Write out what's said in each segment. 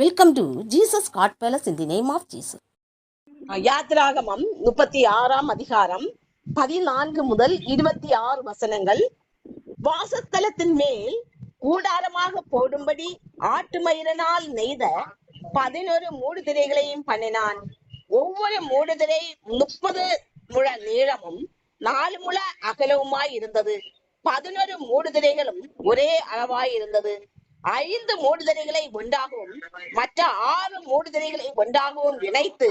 Welcome to Jesus God palace in the name of Jesus யாத்ராகமம் முப்பத்தி ஆறாம் அதிகாரம் பதினான்கு முதல் இருபத்தி ஆறு வசனங்கள். வாசத்தலத்தின் மேல் கூடாரமாக போடும்படி ஆட்டு மயிரனால் நெய்த பதினொரு மூடுதிரைகளையும் பண்ணினான். ஒவ்வொரு மூடுதிரை முப்பது முழ நீளமும் நாலு முழ அகலவுமாய் இருந்தது. பதினொரு மூடுதிரைகளும் ஒரே அளவாய் இருந்தது. ஐந்து மூடுதலைகளை ஒன்றாகவும் மற்ற ஆறு மூடுதிரைகளை ஒன்றாகவும் இணைத்து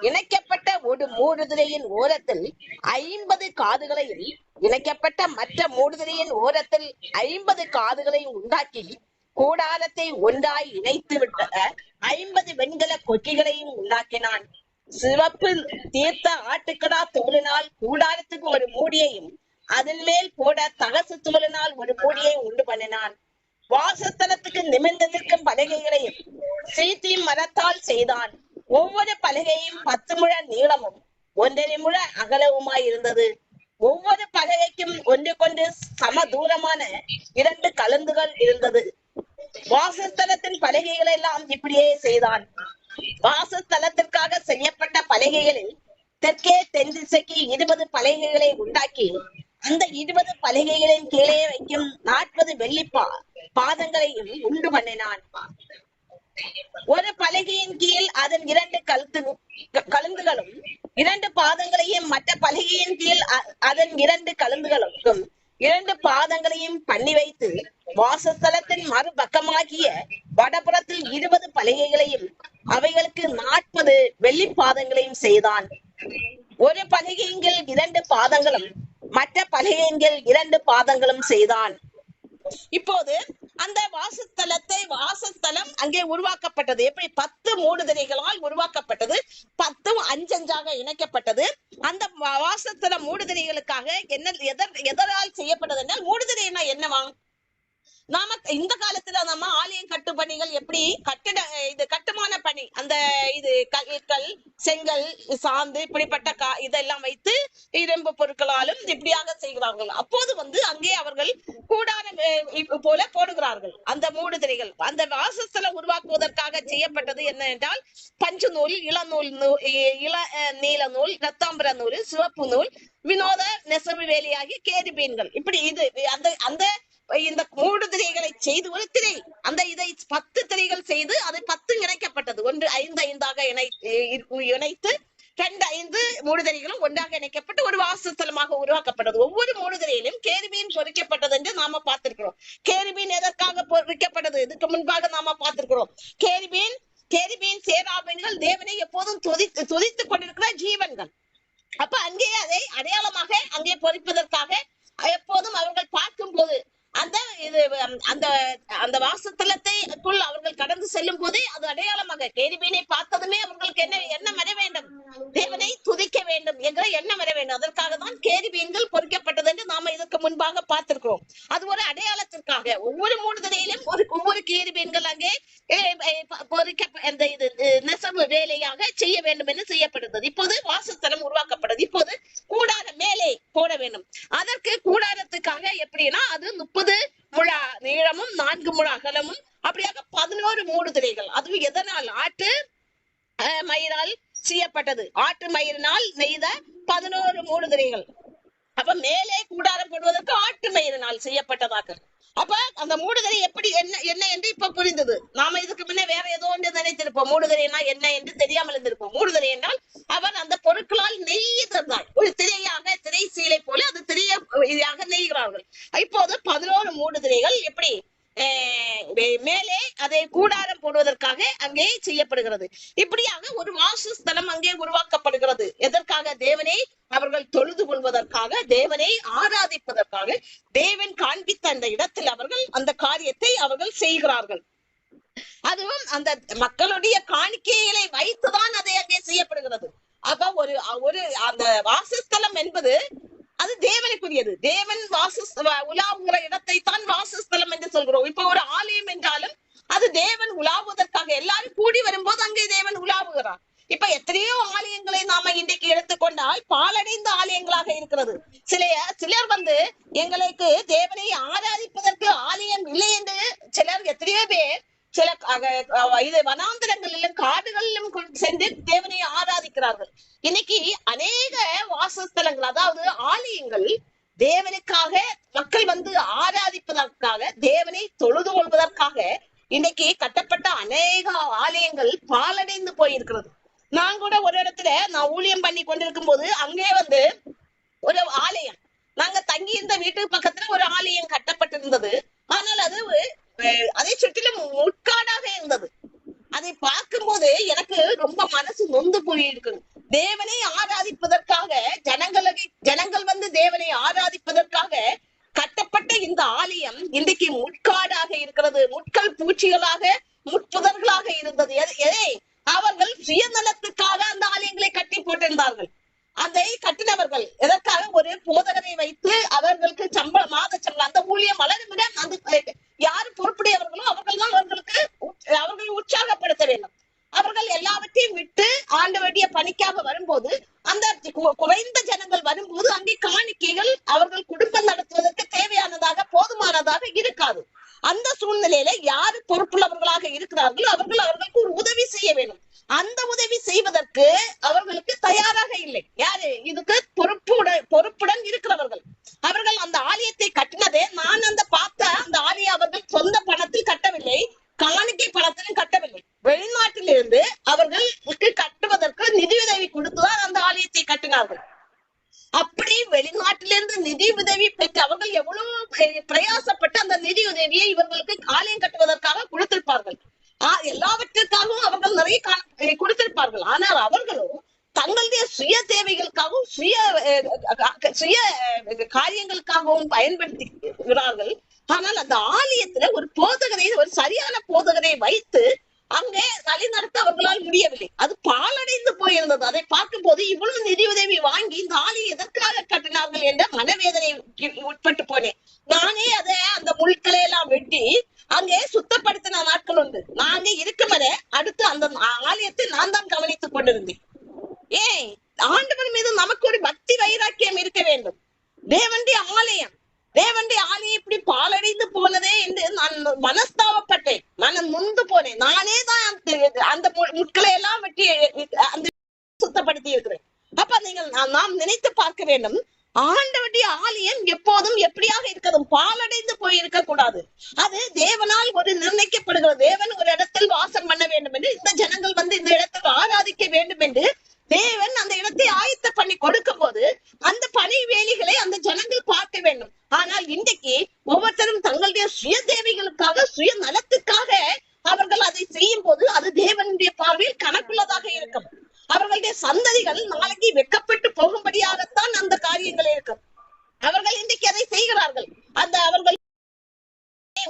இணைக்கப்பட்ட ஒரு மூடுதிரையின் ஓரத்தில் ஐம்பது காதுகளையும் இணைக்கப்பட்ட மற்ற மூடுதிரையின் ஓரத்தில் ஐம்பது காதுகளையும் உண்டாக்கி கூடாரத்தை ஒன்றாய் இணைத்து விட்ட ஐம்பது வெண்கல கொக்கிகளையும் உண்டாக்கினான். சிவப்பு தீர்த்த ஆட்டுக்கடா தோலினால் கூடாரத்துக்கு ஒரு மூடியையும் அதன் மேல் போட தகசு தோலினால் ஒரு மூடியை உண்டு பண்ணினான். வாசஸ்தலத்துக்கு நிமிர்ந்து நிற்கும் பலகைகளையும் சீத்தி மரத்தால் செய்தான். ஒவ்வொரு பலகையும் பத்து முழ நீளமும் ஒன்றரை முழ அகலவுமாய் இருந்தது. ஒவ்வொரு பலகைக்கும் ஒன்று கொண்டு சம தூரமான இரண்டு கலந்துகள் இருந்தது. வாசஸ்தலத்தின் பலகைகள் எல்லாம் இப்படியே செய்தான். வாசஸ்தலத்திற்காக செய்யப்பட்ட பலகைகளில் தெற்கே தென் திசைக்கு இருபது பலகைகளை உண்டாக்கி அந்த இருபது பலகைகளின் கீழே வைக்கும் நாற்பது வெள்ளி பா பாதங்களையும் உண்டு பண்ணினான். ஒரு பலகையின் கீழ் அதன் இரண்டு கழுத்து கழுந்துகளும் இரண்டு பாதங்களையும் மற்ற பலகையின் கீழ் அதன் இரண்டு கழுந்துகளுக்கும் இரண்டு பாதங்களையும் பண்ணி வைத்து வாசஸ்தலத்தின் மறுபக்கமாகிய வடபுறத்தில் இருபது பலகைகளையும் அவைகளுக்கு நாற்பது வெள்ளி பாதங்களையும் செய்தான். ஒரு பலகையின் கீழ் இரண்டு பாதங்களும் மற்ற பலகையின் இரண்டு பாதங்களும் செய்தான். இப்போது அந்த வாசஸ்தலத்தை வாசஸ்தலம் அங்கே உருவாக்கப்பட்டது. எப்படி? பத்து மூடுதிரைகளால் உருவாக்கப்பட்டது. பத்தும் அஞ்சஞ்சாக இணைக்கப்பட்டது. அந்த வா- வாசஸ்தல மூடுதிரைகளுக்காக என்ன எதர் எதரால் செய்யப்பட்டது என்றால் மூடுதிரைனா என்னவா? நாம இந்த காலத்துல நம்ம ஆலயம் கட்டு பணிகள் எப்படி கட்டிட இது கட்டுமான பணி அந்த இது கல் செங்கல் சாந்து இப்படிப்பட்ட கா இதெல்லாம் வைத்து இரும்பு பொருட்களாலும் இப்படியாக செய்கிறார்கள் அப்போது வந்து அங்கே அவர்கள் கூடான போல போடுகிறார்கள். அந்த மூடுதிரைகள் அந்த வாசஸ்தலம் உருவாக்குவதற்காக செய்யப்பட்டது என்ன என்றால் பஞ்சு நூல் இளநூல் நூல் இள அஹ், நீல நூல் ரத்தாம்பர நூல் சிவப்பு நூல் வினோத நெசவு வேலையாகிய கேரிபீன்கள். இப்படி இது அந்த அந்த இந்த மூன்று திரைகளை செய்து ஒரு திரை அந்த இதை பத்து திரைகள் செய்து அது பத்து இணைக்கப்பட்டது. ஒன்று ஐந்து ஐந்தாக இணை இணைத்து ரெண்டு ஐந்து மூடுதிரைகளும் ஒன்றாக இணைக்கப்பட்டு ஒரு வாசஸ்தலமாக உருவாக்கப்பட்டது. ஒவ்வொரு மூடுதிரையிலும் கேரிபீன் பொறிக்கப்பட்டது என்று நாம பார்த்திருக்கிறோம். கேரிபீன் எதற்காக பொறிக்கப்பட்டது? இதுக்கு முன்பாக நாம பார்த்திருக்கிறோம். கேரிபீன் கேரிபீன் சேராபீன்கள் தேவனை எப்போதும் துதித்து துதித்துக் கொண்டிருக்கிற ஜீவன்கள். அப்ப அங்கே அதை அடையாளமாக அங்கே பொறிப்பதற்காக எப்போதும் அவர்கள் பார்க்கும் போது அந்த இது அந்த அந்த வாசத்தலத்தைக்குள் அவர்கள் கடந்து செல்லும் போதே அது அடையாளமாக கேரிபீனை பார்த்ததுமே அவர்களுக்கு என்ன எண்ணம் வர வேண்டும்? தேவனை துதிக்க வேண்டும் என்ற எண்ணம் வர வேண்டும். அதற்காக தான் கேரிபீன்கள் பொறிக்கப்பட்டது என்று நாம இதற்கு முன்பாக பார்த்திருக்கிறோம். அது ஒரு அடையாளத்திற்காக. ஒவ்வொரு மூடுதலையிலும் ஒரு ஒவ்வொரு கேரிபீன்கள் அங்கே அஹ், பொறிக்க அந்த இது அஹ், நெசவு வேலையாக செய்ய வேண்டும் என்று செய்யப்படுகிறது. இப்போது வாசஸ்தலம் உருவாக்கப்படுது இப்போது கூடாரம் மேலே போட வேண்டும். அதற்கு கூடாரத்துக்காக எப்படின்னா அது முப்பது முழா நீளமும் நான்கு முழ அகலமும் அப்படியாக பதினோரு மூடுதிரைகள். அதுவும் எதனால்? ஆட்டு அஹ், மயிரால் செய்யப்பட்டது. ஆட்டு மயிரினால் நெய்த பதினோரு மூடுதிரைகள். அப்ப மேலே கூடாரம் போடுவதற்கு ஆட்டு மயிரினால் செய்யப்பட்டதாக. அப்ப அந்த மூடுதிரை எப்படி என்ன என்ன என்று இப்ப புரிந்தது. நாம இதுக்கு முன்னே வேற ஏதோ ஒன்று நினைத்திருப்போம். மூடுதிரைனா என்ன என்று தெரியாமல் இருந்திருப்போம். மூடுதிரை என்றால் அவர் அந்த பொருட்களால் நெய்திருந்தார் ஒரு திரையாக திரை சீலை போல அது திரையாக நெய்கிறார்கள். இப்போது பதினோரு மூடுதிரைகள் எப்படி மேலே அதை கூடாரம் போடுவதற்காக அங்கே செய்யப்படுகிறது. இப்படியாக ஒரு வாசஸ்தலம் அங்கே உருவாக்கப்படுகிறது. எதற்காக? தேவனை அவர்கள் தொழுது கொள்வதற்காக தேவனை ஆராதிப்பதற்காக. தேவன் காண்பித்த அந்த இடத்தில் அவர்கள் அந்த காரியத்தை அவர்கள் செய்கிறார்கள். அதுவும் அந்த மக்களுடைய காணிக்கைகளை வைத்துதான் அதை அங்கே செய்யப்படுகிறது. அப்ப ஒரு ஒரு அந்த வாசஸ்தலம் என்பது அது தேவனுக்குரியது. தேவன் வாசஸ் உலாவுகிற இடத்தை தான் வாசஸ்தலம் என்று சொல்கிறோம். இப்ப ஒரு ஆலயம் என்றாலும் அது தேவன் உலாவுவதற்காக. எல்லாரும் கூடி வரும்போது அங்கே தேவன் உலாவுகிறார். இப்ப எத்தனையோ ஆலயங்களை நாம இன்றைக்கு எடுத்துக்கொண்டால் பாலடைந்த ஆலயங்களாக இருக்கிறது. சில சிலர் வந்து எங்களுக்கு தேவனை ஆராதிப்பதற்கு ஆலயம் இல்லை என்று சிலர் எத்தனையோ பேர் சில இது வனாந்திரங்களிலும் காடுகளிலும் சென்று தேவனை ஆராதிக்கிறார்கள். இன்னைக்கு அநேக வாசஸ்தலங்கள் அதாவது ஆலயங்கள் தேவனுக்காக மக்கள் வந்து ஆராதிப்பதற்காக தேவனை தொழுது கொள்வதற்காக இன்னைக்கு கட்டப்பட்ட அநேக ஆலயங்கள் பாலடைந்து போயிருக்கிறது. நான் கூட ஒரு இடத்துல நான் ஊழியம் பண்ணி கொண்டிருக்கும் போது அங்கே வந்து ஒரு ஆலயம். நாங்க தங்கி இருந்த வீட்டுக்கு பக்கத்துல ஒரு ஆலயம் கட்டப்பட்டிருந்தது. ஆனால் அது அதை சுற்றிலும் முட்காடாக இருந்தது. அதை பார்க்கும்போது எனக்கு ரொம்ப மனசு நொந்து போயிருக்கு தேவனை ஆராதிப்பதற்காக ஜனங்களுக்கு ஜனங்கள் வந்து தேவனை ஆராதிப்பதற்காக கட்டப்பட்ட இந்த ஆலயம் இன்றைக்கு முட்காடாக இருக்கிறது. முட்கள் பூச்சிகளாக முட்புதர்களாக இருந்தது. எதை? அவர்கள் சுயநலத்துக்காக அந்த ஆலயங்களை கட்டி போட்டிருந்தார்கள். அதை கட்டினவர்கள். எதற்காக? ஒரு போதகரை வைத்து அவர்களுக்கு சம்பளம் மாத சம்பளம் அந்த ஊழியம் வளருமிடம் அந்த யாரு பொறுப்புடையவர்களோ அவர்கள் தான் அவர்களுக்கு அவர்களை உற்சாகப்படுத்த வேண்டும். அவர்கள் எல்லாவற்றையும் விட்டு ஆண்டு வேண்டிய பணிக்காக வரும்போது அந்த குறைந்த ஜனங்கள் வரும்போது அங்கே காணிக்கைகள் அவர்கள் குடும்பம் நடத்துவதற்கு தேவையானதாக போதுமானதாக இருக்காது. அந்த சூழ்நிலையில யாரு பொறுப்புள்ளவர்களாக இருக்கிறார்களோ அவர்கள் அவர்களுக்கு ஒரு உதவி செய்ய வேண்டும். அந்த உதவி செய்வதற்கு அவர்களுக்கு தயாராக இல்லை. யாரு? இதுக்கு பொறுப்புடன் பொறுப்புடன் இருக்கிறவர்கள். அவர்கள் அந்த ஆலயத்தை கட்டினதே நான் அந்த பார்த்த அந்த ஆலயம் அவர்கள் சொந்த பணத்தில் கட்டவில்லை காணிக்கை பணத்திலும் கட்டவில்லை வெளிநாட்டிலிருந்து அவர்களுக்கு கட்டுவதற்கு நிதியுதவி கொடுத்துதான் அந்த ஆலயத்தை கட்டினார்கள் அப்படி வெளிநாட்டிலிருந்து நிதி உதவி பெற்று அவர்கள் எவ்வளவு பெ- பிரயாசப்பட்டு அந்த நிதி உதவியை இவர்களுக்கு ஆலயம் கட்டுவதற்காக கொடுத்திருப்பார்கள் ஆ- எல்லாவற்றிற்காகவும் அவர்கள் நிறைய கா- அஹ் கொடுத்திருப்பார்கள் ஆனால் அவர்களும் தங்களுடைய சுய தேவைகளுக்காகவும் சுய அஹ், அஹ், சுய அஹ், பயன்படுத்தி பயன்படுத்துகிறார்கள் ஆனால் அந்த ஆலயத்துல ஒரு போதகரை ஒரு சரியான போதகரை வைத்து அங்கே நடத்த அவர்களால் முடியவில்லை. அது பாலடைந்து போயிருந்தது. அதை பார்க்கும் போது இவ்வளவு நிதியுதவி வாங்கி இந்த ஆலயம் எதற்காக கட்டினார்கள் என்ற மனவேதனை உட்பட்டு போனேன். நானே அதை அந்த முள்களை எல்லாம் வெட்டி அங்கே சுத்தப்படுத்தின நாட்கள் உண்டு. நாங்க இருக்கும் வரை அடுத்து அந்த ஆலயத்தை நான் தான் கவனித்துக் கொண்டிருந்தேன். ஏன் ஆண்டவன் மீது நமக்கு ஒரு பக்தி வைராக்கியம் இருக்க வேண்டும். தேவண்டி ஆலயம். தேவண்டி ஆலயம் இப்படி பாலடைந்து போனதே என்று நான் மனஸ்தாபப்பட்டேன். மனம் முந்து போனேன். நானே தான் அந்த- முட்களை எல்லாம் வெட்டி அந்த சுத்தப்படுத்தி இருக்கிறேன். அப்ப நீங்கள் நாம் நாம் நினைத்து பார்க்க வேண்டும். ஆண்டவருடைய ஆலயம் எப்போதும் எப்படியாக இருக்கதும் பாலடைந்து போய் இருக்க கூடாது. அது தேவனால் ஒரு நிர்ணயிக்கப்படுகிறது. தேவன் ஒரு இடத்தில் வாசம் பண்ண வேண்டும் என்று இந்த ஜனங்கள் வந்து இந்த இடத்தில் ஆராதிக்க வேண்டும் என்று தேவன் அந்த இடத்தை ஆயத்த பண்ணி கொடுக்கும் போது அந்த வேலைகளை அந்த ஜனங்கள் பார்க்க வேண்டும். ஆனால் இன்றைக்கு ஒவ்வொருத்தரும் தங்களுடைய சுய தேவைகளுக்காக சுய நலத்துக்காக அவர்கள் அதை செய்யும் போது அது தேவனுடைய பார்வையில் கணக்குள்ளதாக இருக்கும். அவர்களுடைய சந்ததிகள் நாளைக்கு வெக்கப்பட்டு போகும்படியாகத்தான் அந்த காரியங்கள் இருக்கும். அவர்கள் இன்றைக்கு அதை செய்கிறார்கள். அந்த அவர்கள்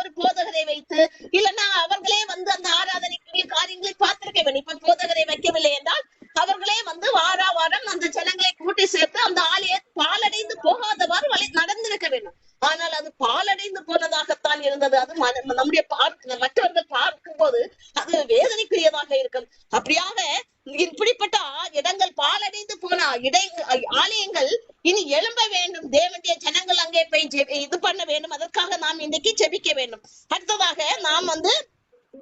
ஒரு போதகரை வைத்து இல்லைன்னா அவர்களே வந்து அந்த ஆராதனைக்குரிய காரியங்களை பார்த்திருக்க வேண்டும். இப்ப போதகரை வைக்கவில்லை என்றால் அவர்களே வந்து வாரா வாரம் அந்த ஜனங்களை கூட்டி சேர்த்து அந்த ஆலய பாலடைந்து போகாதவாறு வழி நடந்திருக்க வேண்டும். ஆனால் அது பாலடைந்து போனதாகத்தான் இருந்தது. அது நம்முடைய பார்க்க மற்றவர்கள் பார்க்கும் போது அது வேதனைக்குரியதாக இருக்கும். அப்படியாக இப்படிப்பட்ட இடங்கள் பாலடைந்து போன இடை ஆலயங்கள் இனி எழும்ப வேண்டும். தேவனுடைய ஜனங்கள் அங்கே போய் ஜெபி- இது பண்ண வேண்டும். அதற்காக நாம் இன்றைக்கு ஜெபிக்க வேண்டும். அடுத்ததாக நாம் வந்து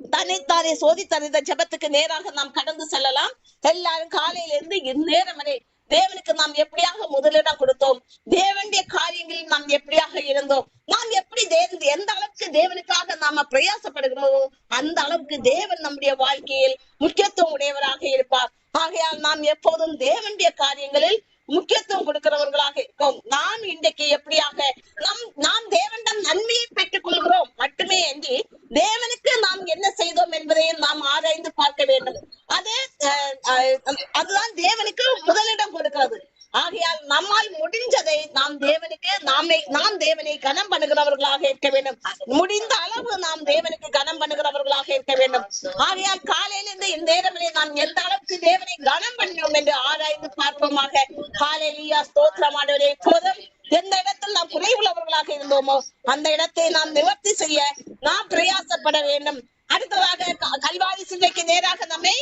தன்னைத்தானே சோதித்தறிந்த ஜெபத்துக்கு நேராக நாம் கடந்து செல்லலாம். எல்லாரும் காலையில இருந்து இந்நேரம் வரை தேவனுக்கு நாம் எப்படியாக முதலிடம் கொடுத்தோம்? தேவனுடைய காரியங்களில் நாம் எப்படியாக இருந்தோம்? நாம் எப்படி எந்த அளவுக்கு தேவனுக்காக நாம பிரயாசப்படுகிறோமோ அந்த அளவுக்கு தேவன் நம்முடைய வாழ்க்கையில் முக்கியத்துவம் உடையவராக இருப்பார். ஆகையால் நாம் எப்போதும் தேவனுடைய காரியங்களில் முக்கியத்துவம் கொடுக்கிறவர்களாக இருக்கோம். நாம் இன்றைக்கு எப்படியாக நம் நாம் தேவனிடம் நன்மையை பெற்றுக் கொள்கிறோம் மட்டுமே அன்றி தேவனுக்கு நாம் என்ன செய்தோம் என்பதையும் நாம் ஆராய்ந்து பார்க்க வேண்டும் அது அஹ், அஹ், அதுதான் தேவனுக்கு முதலிடம் கொடுக்கிறது ஆகையால் நம்மால் முடிஞ்சதை நாம் தேவனுக்கு நாமே நாம் தேவனை கனம் பண்ணுகிறவர்களாக இருக்க வேண்டும் முடிந்த அளவு நாம் தேவனுக்கு கனம் பண்ணுகிறவர்களாக இருக்க வேண்டும் ஆகையால் காலையிலிருந்து இந்த நேரமே நாம் எந்த அளவுக்கு தேவனை கனம் பண்ணோம் என்று ஆராய்ந்து பார்ப்போமாக. காலையிலியா ஸ்தோத்திரமானவரே போதும் எந்த இடத்தில் நாம் குறைவுள்ளவர்களாக இருந்தோமோ அந்த இடத்தை நாம் நிவர்த்தி செய்ய நாம் பிரயாசப்பட வேண்டும். அடுத்ததாக கல்வாரி சிந்தைக்கு நேராக நம்மை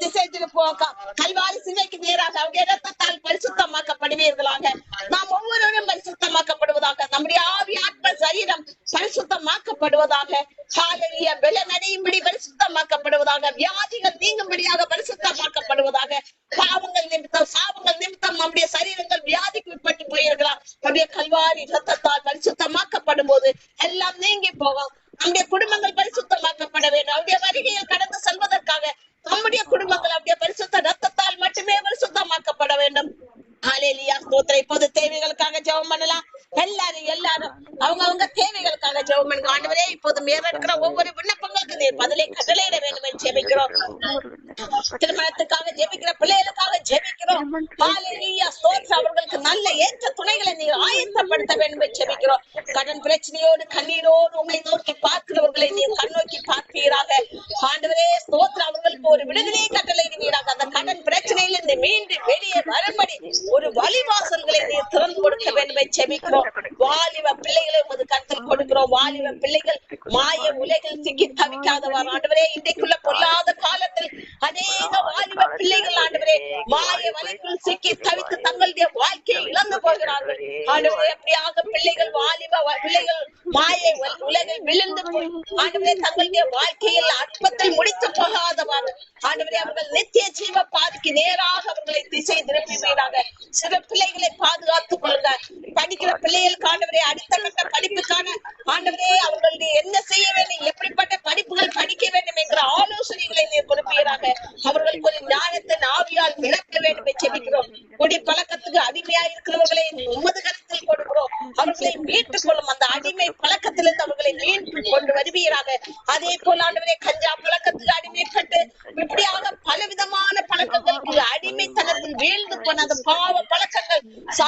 திசை திருப்போம் கல்வாரி சிந்தைக்கு நேராக அவங்க இடத்தால் பரிசுத்தமாக்கப்படுவீர்களாக. நாம் ஒவ்வொருவரும் பரிசுத்தமாக்கப்படுவதாக நம்முடைய ஆவி ஆத்ம சரீரம் பரிசுத்தமாக்கப்படுவதாக. காலனிய வெள்ள நடையும்படி பரிசுத்தமாக்கப்படுவதாக. வியாதிகள் நீங்கும்படியாக பரிசுத்தமாக்கப்படுவதாக. பாவங்கள் நிமித்தம் சாபங்கள் நிமித்தம் நம்முடைய சரீரங்கள் வியாதிக்கு உட்பட்டு போயிருக்கலாம். நம்முடைய கல்வாரி ரத்தத்தால் பரிசுத்தமாக்கப்படும் போது எல்லாம் நீங்கி போகும். அங்கே குடும்பங்கள் பரிசுத்தமாக்கப்பட வேண்டும். அவருடைய வருகையில் கடந்து செல்வதற்காக நம்முடைய குடும்பங்கள் அவருடைய பரிசுத்த ரத்தத்தால் மட்டுமே பரிசுத்தமாக்கப்பட வேண்டும். ஆலேலியா ஸ்தோத்திர இப்போது தேவைகளுக்காக ஜெபம் பண்ணலாம். எல்லாரும் எல்லாரும். அவங்க அவங்க தேவைகளுக்காக ஜெபம் பண்ணுங்க. ஆண்டவரே இப்போது மேற்கிற ஒவ்வொரு விண்ணப்பங்களுக்கு நீர் பதிலை கட்டளையிட வேண்டும் என்று ஜெபிக்கிறோம். திருமணத்துக்காக ஜெபிக்கிற பிள்ளைகளுக்காக ஜெபிக்கிறோம். ஹalleluya. ஸ்தோத்திரம். அவர்களுக்கு நல்ல ஏற்ற துணைகளை நீர் ஆயத்தப்படுத்த வேண்டும் என்று ஜெபிக்கிறோம். கடன் பிரச்சனையோடு கண்ணீரோடு உங்களை நோக்கி பார்க்கிறவர்களை நீர் கண்ணோக்கி பார்ப்பீராக. ஆண்டவரே ஸ்தோத்திரம். அவர்களுக்கு ஒரு விடுதலை கட்டளையிடுவீராக அந்த கடன் பிரச்சனையிலிருந்து மீண்டும் வெளியே வரும்படி ஒரு வழிவாசல்களை நீர் திறந்து கொடுக்க வேண்டும் என்று ஜெபிக்கிறோம். வாலிப பிள்ளைகளை உமது கருத்தில் கொடுக்கிறோம். வாலிப பிள்ளைகள் மாய உலகில் சிக்கி தவிக்காதவர். ஆண்டவரே இன்றைக்குள்ள பொல்லாத காலத்தில் அநேக வாலிப பிள்ளைகள் ஆண்டவரே மாய வலைக்குள் சிக்கி தவித்து தங்களுடைய வாழ்க்கையை இழந்து போகிறார்கள். ஆண்டவரே எப்படியாக பிள்ளைகள் வாலிப வ- பிள்ளைகள் மாயை வ- உலகில் விழுந்து போய் ஆண்டவரே தங்களுடைய வாழ்க்கையில் அற்பத்தில் முடித்து போகாதவாறு ஆண்டவரே அவர்கள் நித்திய ஜீவ பாதிக்கு நேராக அவர்களை திசை திருப்பிவீராக சிறு பிள்ளைகளை பாதுகாத்துக் கொள்ளுங்க. படிக்கிற பிள்ளைகளுக்கு ஆண்டவரே அடுத்த கட்ட படிப்புக்கான ஆண்டவரே அவர்களுடைய என்ன செய்ய வேண்டும் எப்படிப்பட்ட படிப்புகள் படிக்க வேண்டும் என்கிற ஆலோசனைகளை நீர் கொடுப்பீராக. அவர்களுக்கு ஒரு ஞானத்தின் ஆவியால் விளக்க வேண்டும் என்று ஜெபிக்கிறோம் குடி பழக்கத்துக்கு அடிமையா இருக்கிறவர்களை உமது கருத்தில் கொடுக்கிறோம் அவர்களை மீட்டுக் கொள்ளும் அந்த அடிமை பழக்கத்திலிருந்து அவர்களை மீட்டு கொண்டு வருவீராக. அதே போல் ஆண்டவரே கஞ்சா பழக்கத்துக்கு அடிமைப்பட்டு இப்படியாக பலவிதமான பழக்கங்களுக்கு அடிமைத்தனத்தில் வீழ்ந்து போன அந்த பாவ பழக்கங்கள்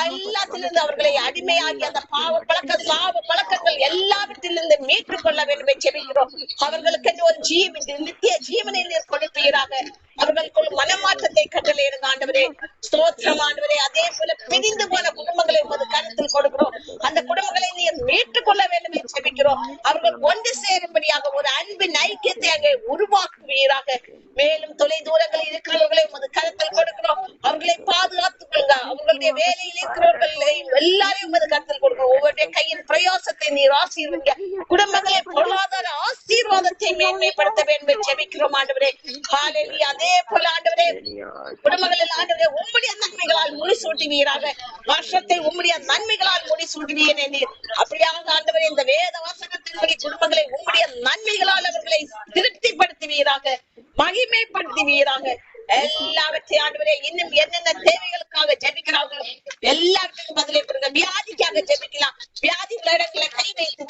எல்லாத்திலிருந்து அவர்களை அடிமையாகி அந்த பாவ பழக்க சாவ பழக்கங்கள் எல்லாவற்றிலிருந்து மீட்டுக் கொள்ள வேண்டும் என்று செல்கிறோம். அவர்களுக்கு ஒரு ஜீவன் நித்திய ஜீவனை நீர் கொடுப்பீராக. அவர்களுக்குள் மனமாற்றத்தை கட்டளையிடுங்க ஆண்டவரே. ஸ்தோத்திரம் ஆண்டவரே. அதே போல பிரிந்து போன குடும்பங்களை உமது கருத்தில் கொடுக்கிறோம். அந்த குடும்பங்களை நீர் மீட்டுக் கொள்ள வேண்டும் என்று ஜெபிக்கிறோம். அவர்கள் ஒன்று சேரும்படியாக ஒரு அன்பின் ஐக்கியத்தை அங்கே உருவாக்குவீராக. மேலும் தொலை தூரங்களில் இருக்கிறவர்களை உமது கருத்தில் கொடுக்கிறோம். அவர்களை பாதுகாத்துக் கொள்ளுங்க. அவர்களுடைய வேலையில் இருக்கிறவர்களை எல்லாரையும் உமது கருத்தில் கொடுக்கிறோம். ஒவ்வொருடைய கையின் பிரயோசத்தை நீர் ஆசீர்வதிங்க. குடும்பங்களை பொருளாதார ஆசீர்வாதத்தை மேன்மைப்படுத்த வேண்டும் என்று ஜெபிக்கிறோம் ஆண்டவரே. காலையில் அதே போல ஆண்டவரே குடும்பங்களில் ஆண்டவரே உம்முடைய நன்மைகளால் முடிசூட்டுவீராக வருஷத்தை உம்முடைய நன்மைகளால் முடிசூட்டுவீர் நீர் அப்படியாக ஆண்டவரே இந்த வேத வசனத்தின்படி குடும்பங்களை உம்முடைய நன்மைகளால் அவர்களை திருப்திப்படுத்துவீராக மகிமைப்படுத்துவீராக. எல்லாவற்றையும் ஆண்டவரே இன்னும் என்னென்ன தேவைகளுக்காக ஜெபிக்கிறார்கள்? எல்லாத்துக்கும் பதிலை கொடுங்க. வியாதிக்காக ஜெபிக்கலாம். வியாதி உள்ள இடங்களை கை வைத்து.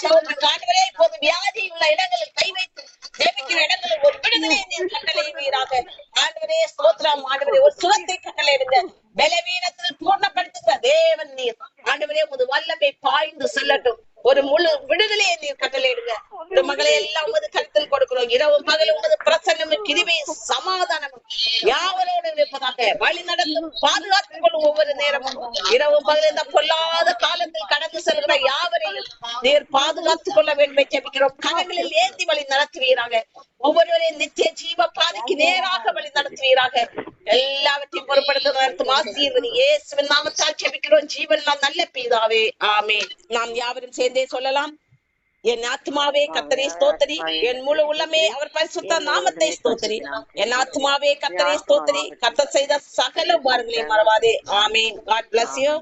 ஆண்டவரே இப்போது வியாதி உள்ள இடங்களில் கை வைத்து ஜெபிக்கிற இடங்களில் ஒரு விடுதலை கட்டளையிடுவீராக. ஆண்டவரே ஸ்தோத்திரம். ஆண்டவரே ஒரு சுகத்தை கட்டளையிடுங்க பலவீனத்தில் பூர்ணப்படுத்துகிற தேவன் நீர். ஆண்டவரே உமது வல்லமை பாய்ந்து செல்லட்டும். ஒரு முழு விடுதலையை நீர் கட்டளையிடுங்க இந்த மகளை எல்லாம் உமது கருத்தில் கொடுக்கிறோம். இரவு பகல் உமது பிரசன்னமும் கிருபையும் சமாதானமும் யாவரோடு இருப்பதாக வழி நடத்தும் பாதுகாத்துக் கொள்ளும் ஒவ்வொரு நேரமும். இரவு பகல் இந்த பொல்லாத காலத்தில் கடந்து செல்கிற யாவரையும் நீர் பாதுகாத்துக் கொள்ள வேண்டும் என்று ஜெபிக்கிறோம். கரங்களில் ஏந்தி வழி நடத்துவீராக. ஒவ்வொருவரையும் நித்திய ஜீவ பாதைக்கு நேராக வழி நடத்துவீராக. எல்லாவற்றையும் பொறுப்படுத்த நடத்தும் ஆசீர்வதி இயேசுவின் நாமத்தால் ஜெபிக்கிறோம். ஜீவன் நல்ல பிதாவே. ஆமே நாம் யாவரும் சேர்ந்தே சொல்லலாம். என் ஆத்மாவே கத்தரை ஸ்தோத்தரி. என் முழு உள்ளமே அவர் பரிசுத்த நாமத்தை ஸ்தோத்தரி. என் ஆத்மாவே கத்தரை ஸ்தோத்தரி. கத்தர் செய்த சகல உபாரங்களையும் மறவாதே. ஆமேன். God bless you.